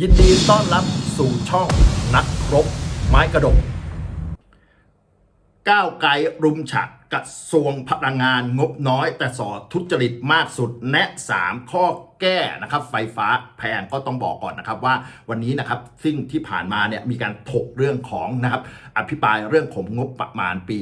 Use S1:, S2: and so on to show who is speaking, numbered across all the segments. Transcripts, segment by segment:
S1: ยินดีต้อนรับสู่ช่องนักรบไม้กระดก ก้าวไกลรุมฉะกระทรวงพลังงานงบน้อยแต่สอทุจริตมากสุดแนะ 3 ข้อ แก้นะครับไฟฟ้าแพงก็ต้องบอกก่อนนะครับว่าวันนี้นะครับซึ่งที่ผ่านมาเนี่ยมีการถกเรื่องของนะครับอภิปรายเรื่องของงบประมาณปี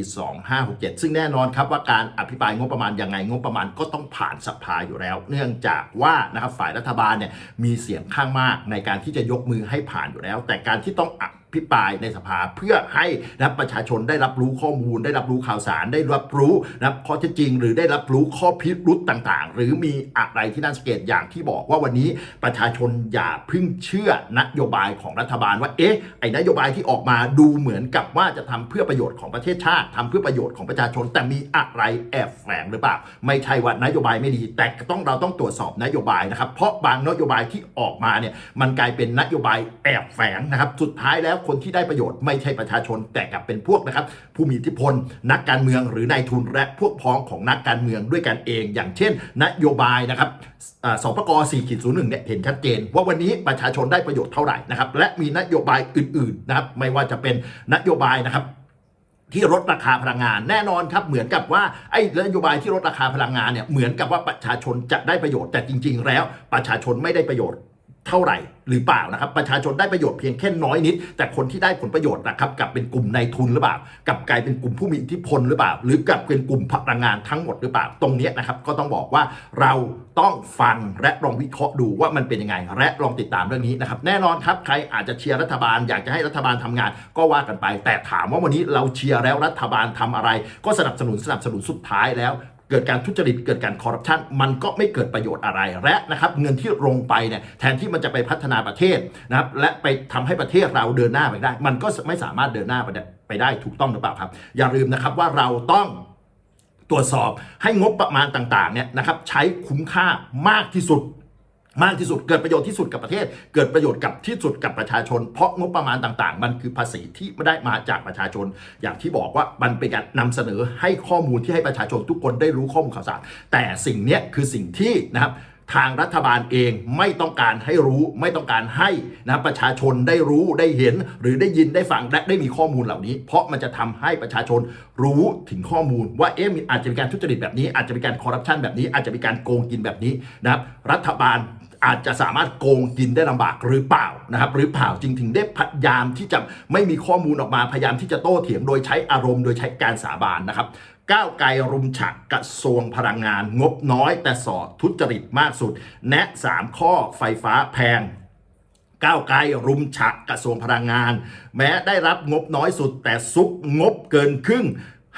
S1: 2567 ซึ่งแน่นอนครับว่าการอภิปรายงบประมาณยังไงงบประมาณก็ต้องผ่านสภาอยู่แล้ว เนื่องจากว่านะครับฝ่ายรัฐบาลเนี่ยมีเสียงข้างมากในการที่จะยกมือให้ผ่านอยู่แล้ว แต่การที่ต้องอภิปรายในสภาเพื่อให้นะประชาชนได้รับรู้ข้อมูล ได้รับรู้ข่าวสารได้รับรู้นะข้อเท็จจริง หรือได้รับรู้ข้อพิรุษต่างๆ หรือมีอะไรที่น่าสังเกตอย่างที่บอกว่าวันนี้ประชาชนอย่าพึ่งเชื่อนโยบายของรัฐบาลว่าเอ๊ะไอ้นโยบายที่ออกมาดูเหมือนกับว่าจะทำเพื่อประโยชน์ของประเทศชาติทำเพื่อประโยชน์ของประชาชน แต่มีอะไรแอบแฝงหรือเปล่า ไม่ใช่ว่านโยบายไม่ดี แต่ต้องเราต้องตรวจสอบนโยบายนะครับเพราะบางนโยบายที่ออกมาเนี่ยมันกลายเป็นนโยบายแอบแฝงนะครับสุดท้ายแล้วคนที่ได้ประโยชน์ไม่ใช่ประชาชนแต่กลับเป็นพวกนะครับผู้มีอิทธิพล นักการเมืองหรือนายทุนและพวกพ้องของนักการเมืองด้วยกันเอง อย่างเช่น นโยบายนะครับอ่าสปกร4ขีด01เนี่ยเห็นชัดเจน ว่าวันนี้ประชาชนได้ประโยชน์เท่าไหร่นะครับและมีนโยบายอื่นๆนะครับไม่ว่าจะเป็นนโยบายนะครับที่ลดราคาพลังงานแน่นอนครับเหมือนกับว่าไอ้นโยบายที่ลดราคาพลังงานเนี่ยเหมือนกับว่าประชาชนจะได้ประโยชน์แต่จริง ๆ แล้วประชาชนไม่ได้ประโยชน์ เท่าไหร่หรือเปล่านะครับ ประชาชนได้ประโยชน์เพียงแค่น้อยนิด แต่คนที่ได้ผลประโยชน์นะครับกลับเป็นกลุ่มนายทุนหรือเปล่า กลับกลายเป็นกลุ่มผู้มีอิทธิพลหรือเปล่า หรือกลับเป็นกลุ่มพลังงานทั้งหมดหรือเปล่า ตรงนี้นะครับก็ต้องบอกว่าเราต้องฟังและลองวิเคราะห์ดูว่ามันเป็นยังไง และลองติดตามเรื่องนี้นะครับแน่นอนครับใครอาจจะเชียร์รัฐบาล อยากจะให้รัฐบาลทำงาน ก็ว่ากันไป แต่ถามว่าวันนี้เราเชียร์แล้วรัฐบาลทำอะไร ก็สนับสนุนสนับสนุนสุดท้ายแล้ว เกิดการทุจริตเกิดการคอร์รัปชันมันก็ไม่เกิดประโยชน์อะไรและนะครับเงินที่ลงไปเนี่ยแทนที่มันจะไปพัฒนาประเทศนะครับและไปทำให้ประเทศเราเดินหน้าไปได้ มันก็ไม่สามารถเดินหน้าไปได้ไปได้ถูกต้องหรือเปล่าครับ อย่าลืมนะครับว่าเราต้องตรวจสอบให้งบประมาณต่างๆเนี่ยนะครับใช้คุ้มค่ามากที่สุด มากที่สุดเกิดประโยชน์ที่สุดกับประเทศ เกิดประโยชน์กับที่สุดกับประชาชน เพราะงบประมาณต่างๆ มันคือภาษีที่ไม่ได้มาจากประชาชน อย่างที่บอกว่ามันเป็นการนำเสนอให้ข้อมูลที่ให้ประชาชนทุกคนได้รู้ข้อมูลข่าวสารแต่สิ่งนี้คือสิ่งที่นะครับทางรัฐบาลเองไม่ต้องการให้รู้ไม่ต้องการให้นะประชาชนได้รู้ได้เห็น หรือได้ยินได้ฟังและได้มีข้อมูลเหล่านี้ เพราะมันจะทำให้ประชาชนรู้ถึงข้อมูลว่าเอ๊ะมีอาจจะมีการทุจริตแบบนี้อาจจะมีการคอร์รัปชันแบบนี้อาจจะมีการโกงกินแบบนี้นะครับรัฐบาล อาจจะสามารถโกงกินได้ลำบากหรือเปล่านะครับหรือเปล่าจึงถึงได้พยายามที่จะไม่มีข้อมูลออกมาพยายามที่จะโต้เถียงโดยใช้อารมณ์โดยใช้การสาบานนะครับก้าวไกลรุมฉกกระทรวงพลังงาน งบน้อยแต่สอดทุจริตมากสุด แนะ 3 ข้อไฟฟ้าแพงก้าวไกลรุมฉกกระทรวงพลังงาน แม้ได้รับงบน้อยสุด แต่ซุกงบเกินครึ่ง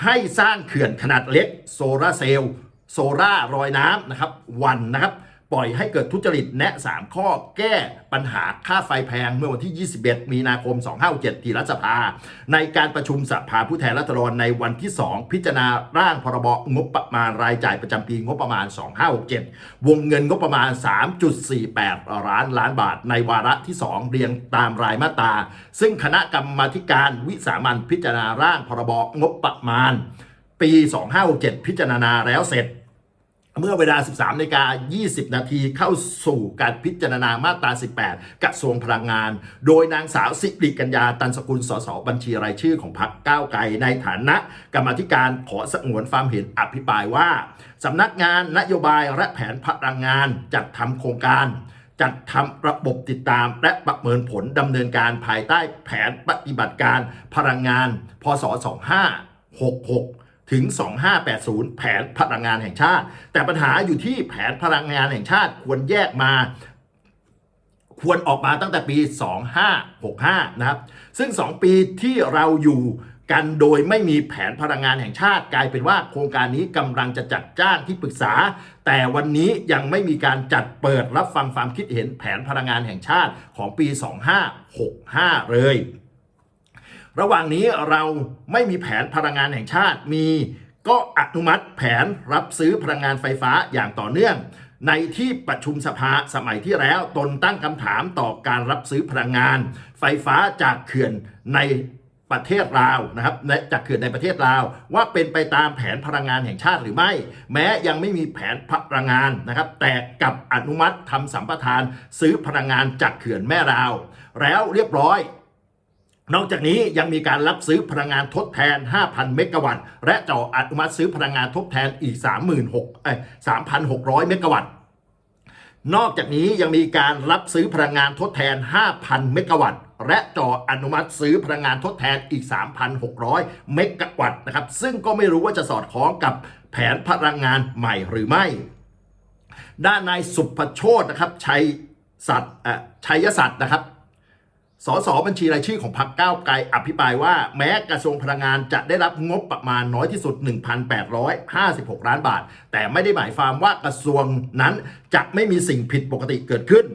S1: ให้สร้างเขื่อนขนาดเล็ก โซลาร์เซลล์โซล่าร์ลอยน้ำนะครับวันนะครับ ปล่อยให้เกิดทุจริตแนะ 3 ข้อแก้ปัญหาค่าไฟแพงเมื่อวันที่ 21 มีนาคม 2567ที่รัฐสภา ในการประชุมสภาผู้แทนราษฎรในวันที่ 2 พิจารณาร่างพรบงบประมาณรายจ่ายประจำปีงบประมาณ 2567 วงเงินงบประมาณ 3.48 ล้านล้านบาท ในวาระที่ 2 เรียงตามรายมาตรา ซึ่งคณะกรรมาการวิสามันพิจารณาร่างพรบงบประมาณ ปี 2567 พิจารณาแล้วเสร็จ เมื่อเวลา 13นาฬิกา20 นาทีเข้าสู่การพิจารณามาตรา 18 กระทรวงพลังงาน โดยนางสาวสิริกัญญาตันสกุล สส บัญชีรายชื่อของพรรคก้าวไกลในฐานะ กรรมธิการขอสงวนความเห็นอภิปรายว่า สำนักงานนโยบายและแผนพลังงานจัดทำโครงการจัดทำระบบติดตามและประเมินผลดำเนินการภายใต้แผนปฏิบัติการพลังงาน พศ 2566 ถึง 2580 แผนพลังงานแห่งชาติ แต่ปัญหาอยู่ที่แผนพลังงานแห่งชาติควรแยกมา ควรออกมาตั้งแต่ปี 2565 นะครับ ซึ่ง 2 ปีที่เราอยู่กันโดยไม่มีแผนพลังงานแห่งชาติ กลายเป็นว่าโครงการนี้กำลังจะจัดจ้างที่ปรึกษา แต่วันนี้ยังไม่มีการจัดเปิดรับฟังความคิดเห็นแผนพลังงานแห่งชาติของปี 2565 เลย ระหว่างนี้เราไม่มีแผนพลังงานแห่งชาติมีก็อนุมัติแผนรับซื้อพลังงานไฟฟ้าอย่างต่อเนื่อง ในที่ประชุมสภาสมัยที่แล้วตนตั้งคำถามต่อการรับซื้อพลังงาน ไฟฟ้าจากเขื่อนในประเทศลาวนะครับและจากเขื่อนในประเทศลาว ว่าเป็นไปตามแผนพลังงานแห่งชาติหรือไม่ แม้ยังไม่มีแผนพลังงานนะครับ แต่กับอนุมัติทำสัมปทานซื้อพลังงานจากเขื่อนแม่ราว แล้วเรียบร้อย นอกจากนี้ยังมีการรับซื้อพลังงานทดแทน 5,000 เมกะวัตต์ และจ่ออนุมัติซื้อพลังงานทดแทนอีก 36,000เอ้ย3,600 เมกะวัตต์ นอกจากนี้ยังมีการรับซื้อพลังงานทดแทน 5,000 เมกะวัตต์ และจ่ออนุมัติซื้อพลังงานทดแทนอีก 3,600 เมกะวัตต์นะครับ ซึ่งก็ไม่รู้ว่าจะสอดคล้องกับแผนพลังงานใหม่หรือไม่ ด้านนายสุภโชตนะครับ ชัยสัตชัยสัตย์นะครับ สสบัญชีรายชื่อของพรรคก้าวไกลอภิปรายว่าแม้กระทรวงพลังงานจะได้รับงบประมาณน้อยที่สุด 1,856 ล้านบาท แต่ไม่ได้หมายความว่ากระทรวงนั้นจะไม่มีสิ่งผิดปกติเกิดขึ้น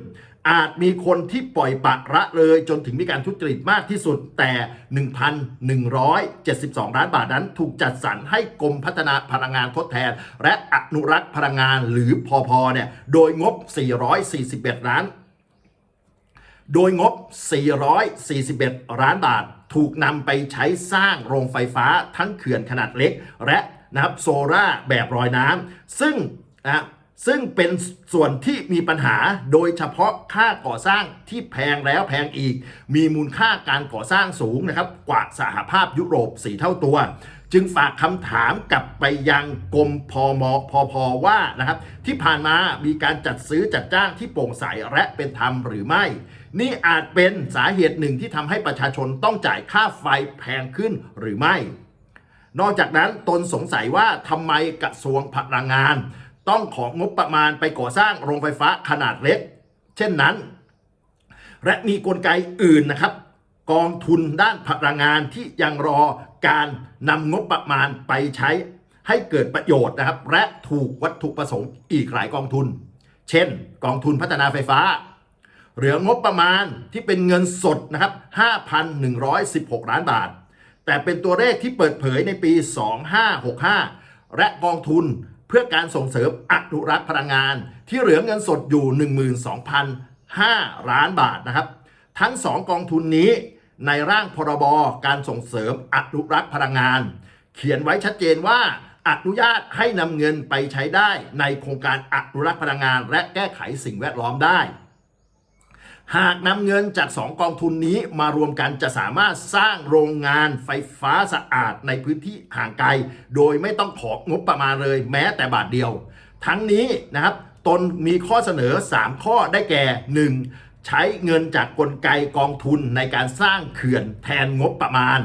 S1: อาจมีคนที่ปล่อยปะละเลยจนถึงมีการทุจริตมากที่สุด แต่ 1,172 ล้านบาทนั้นถูกจัดสรรให้กรมพัฒนาพลังงานทดแทน และอนุรักษ์พลังงานหรือพอพอเนี่ยโดยงบ 441 ล้าน โดยงบ 441 ล้านบาท ถูกนำไปใช้สร้างโรงไฟฟ้าทั้งเขื่อนขนาดเล็ก และนะครับโซล่าแบบรอยน้ำซึ่งนะซึ่งเป็นส่วนที่มีปัญหาโดยเฉพาะค่าก่อสร้างที่แพงแล้วแพงอีก มีมูลค่าการก่อสร้างสูงนะครับกว่าสหภาพยุโรป 4 เท่าตัว จึงฝากคำถามกลับไปยังกรมพมพพว่านะครับที่ผ่านมามีการจัดซื้อจัดจ้างที่โปร่งใสและเป็นธรรมหรือไม่ นี่อาจเป็นสาเหตุหนึ่งที่ทำให้ประชาชนต้องจ่ายค่าไฟแพงขึ้นหรือไม่ นอกจากนั้นตนสงสัยว่าทำไมกระทรวงพลังงาน ต้องของงบประมาณไปก่อสร้างโรงไฟฟ้าขนาดเล็ก เช่นนั้น และมีกลไกอื่นนะครับ กองทุนด้านพลังงานที่ยังรอการนำงบประมาณไปใช้ให้เกิดประโยชน์นะครับ และถูกวัตถุประสงค์อีกหลายกองทุน เช่น กองทุนพัฒนาไฟฟ้า เหลืองบประมาณที่เป็นเงินสดนะครับ 5,116 ล้านบาท แต่เป็นตัวเลขที่เปิดเผยในปี 2565 และกองทุนเพื่อการส่งเสริมอนุรักษ์พลังงาน ที่เหลือเงินสดอยู่ 12,005 ล้านบาทนะครับ ทั้ง 2 กองทุนนี้ ในร่างพรบการส่งเสริมอนุรักษ์พลังงาน เขียนไว้ชัดเจนว่าอนุญาตให้นำเงินไปใช้ได้ในโครงการอนุรักษ์พลังงาน และแก้ไขสิ่งแวดล้อมได้ หากนำเงินจาก 2 กองทุนนี้มารวมกันจะสามารถสร้างโรงงานไฟฟ้าสะอาดในพื้นที่ห่างไกล โดยไม่ต้องของบประมาณเลยแม้แต่บาทเดียว ทั้งนี้นะครับตนมีข้อเสนอ 3 ข้อได้แก่ 1. ใช้เงินจากกลไกกองทุนในการสร้างเขื่อนแทนงบประมาณ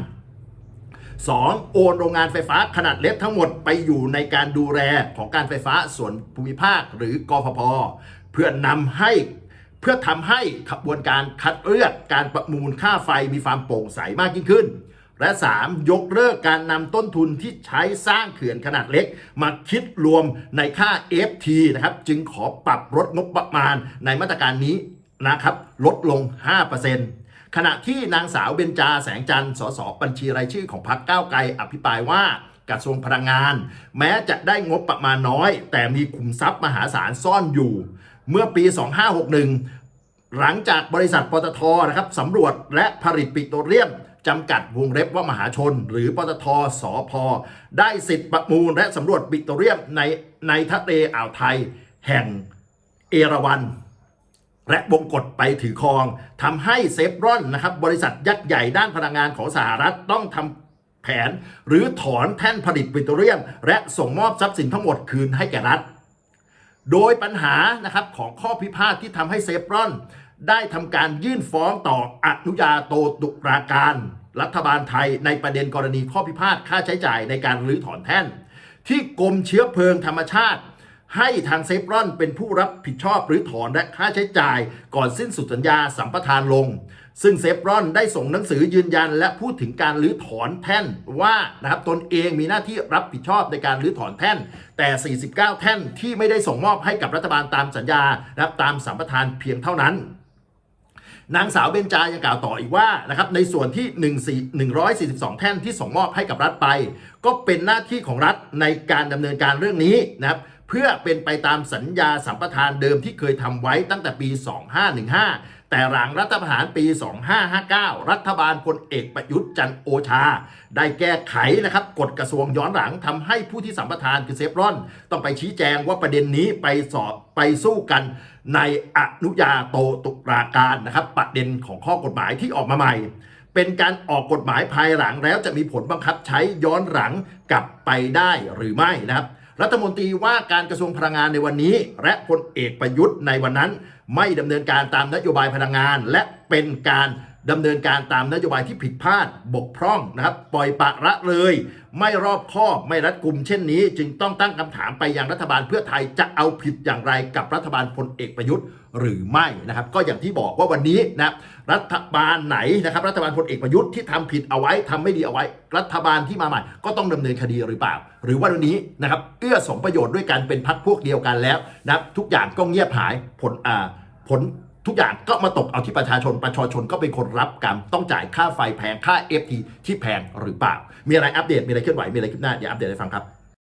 S1: 2. โอนโรงงานไฟฟ้าขนาดเล็กทั้งหมดไปอยู่ในการดูแลของการไฟฟ้าส่วนภูมิภาคหรือกฟผเพื่อนำให้เพื่อทำให้ขบวนการคัดเลือกการประมูลค่าไฟมีความโปร่งใสมากยิ่งขึ้น และ 3. ยกเลิกการนำต้นทุนที่ใช้สร้างเขื่อนขนาดเล็ก มาคิดรวมในค่า FT นะครับ จึงขอปรับลดงบประมาณในมาตรการนี้ นะครับลดลง 5%ขณะที่นางสาวเบญจาแสงจันทร์สสบัญชีรายชื่อของพรรคก้าวไกลอภิปรายว่ากระทรวงพลังงาน แม้จะได้งบประมาณน้อย แต่มีขุมทรัพย์มหาศาลซ่อนอยู่ เมื่อปี 2561 หลังจากบริษัทปตทนะครับสำรวจและผลิตปิโตรเลียมจำกัดวงเล็บว่ามหาชน หรือปตทสอพได้สิทธิ์ประมูลและสำรวจปิโตรเลียมในในทะเลอ่าวไทย แห่งเอราวัน และบงกฎไปถือครองทำให้เซฟรอนนะครับบริษัทยักษ์ใหญ่ด้านพลังงานของสหรัฐต้องทำแผน หรือถอนแท่นผลิตปิโตรเลียม และส่งมอบทรัพย์สินทั้งหมดคืนให้แก่รัฐ โดยปัญหานะครับของข้อพิพาทที่ทำให้เซฟรอน ได้ทำการยื่นฟ้องต่ออนุญาโตตุลาการ รัฐบาลไทยในประเด็นกรณีข้อพิพาทค่าใช้จ่ายในการรื้อถอนแท่น ที่กรมเชื้อเพลิงธรรมชาติ ให้ทางเซฟรอนเป็นผู้รับผิดชอบหรือถอนและค่าใช้จ่าย ก่อนสิ้นสุดสัญญาสัมปทานลง ซึ่งเซฟรอนได้ส่งหนังสือยืนยัน และพูดถึงการรื้อถอนแท่นว่านะครับตนเองมีหน้าที่รับผิดชอบในการรื้อถอนแท่น แต่ 49 แท่นที่ไม่ได้ส่งมอบให้กับรัฐบาลตามสัญญานะครับตามสัมปทานเพียงเท่านั้นนางสาวเบญจายังกล่าวต่ออีกว่านะครับในส่วนที่1 142 แท่นที่ส่งมอบให้กับรัฐไป ก็เป็นหน้าที่ของรัฐในการดำเนินการเรื่องนี้นะครับ พื่อเป็นไปตามสัญญาสัมปทานเดิมที่เคยทำไว้ตั้งแต่ปี 2515 แต่หลังรัฐประหารปี 2559 รัฐบาลพลเอกประยุทธ์จันโอชา ได้แก้ไขนะครับกฎกระทรวงย้อนหลังทำให้ผู้ที่สัมปทานคือเซฟรอน ต้องไปชี้แจงว่าประเด็นนี้ไปสอบไปสู้กันในอนุญาโตตุลาการนะครับ ประเด็นของข้อกฎหมายที่ออกมาใหม่เป็นการออกกฎหมายภายหลังแล้วจะมีผลบังคับใช้ย้อนหลังกลับไปได้หรือไม่นะครับ รัฐมนตรีว่าการกระทรวงพลังงานในวันนี้ และพลเอกประยุทธ์ในวันนั้น ไม่ดำเนินการตามนโยบายพลังงาน และเป็นการ ดำเนินการตามนโยบายที่ผิดพลาดบกพร่องนะครับ ปล่อยปะละเลย ไม่รอบคอบไม่รัดกุมเช่นนี้ จึงต้องตั้งคำถามไปยังรัฐบาลเพื่อไทยจะเอาผิดอย่างไรกับรัฐบาลพลเอกประยุทธ์หรือไม่นะครับ ก็อย่างที่บอกว่าวันนี้นะรัฐบาลไหนนะครับ รัฐบาลพลเอกประยุทธ์ที่ทำผิดเอาไว้ทำไม่ดีเอาไว้ รัฐบาลที่มาใหม่ ก็ต้องดำเนินคดีหรือเปล่า หรือว่าวันนี้นะครับเอื้อสมประโยชน์ด้วยกันเป็นพักพวกเดียวกันแล้วนะครับทุกอย่างก็เงียบหายผลอ่าผล ทุกอย่างก็มาตกเอาที่ประชาชน ประชาชนก็เป็นคนรับกรรม ต้องจ่ายค่าไฟแพง ค่า FT ที่แพงหรือเปล่า มีอะไรอัปเดต มีอะไรเคลื่อนไหว มีอะไรคลิปหน้า เดี๋ยวอัปเดตให้ฟังครับ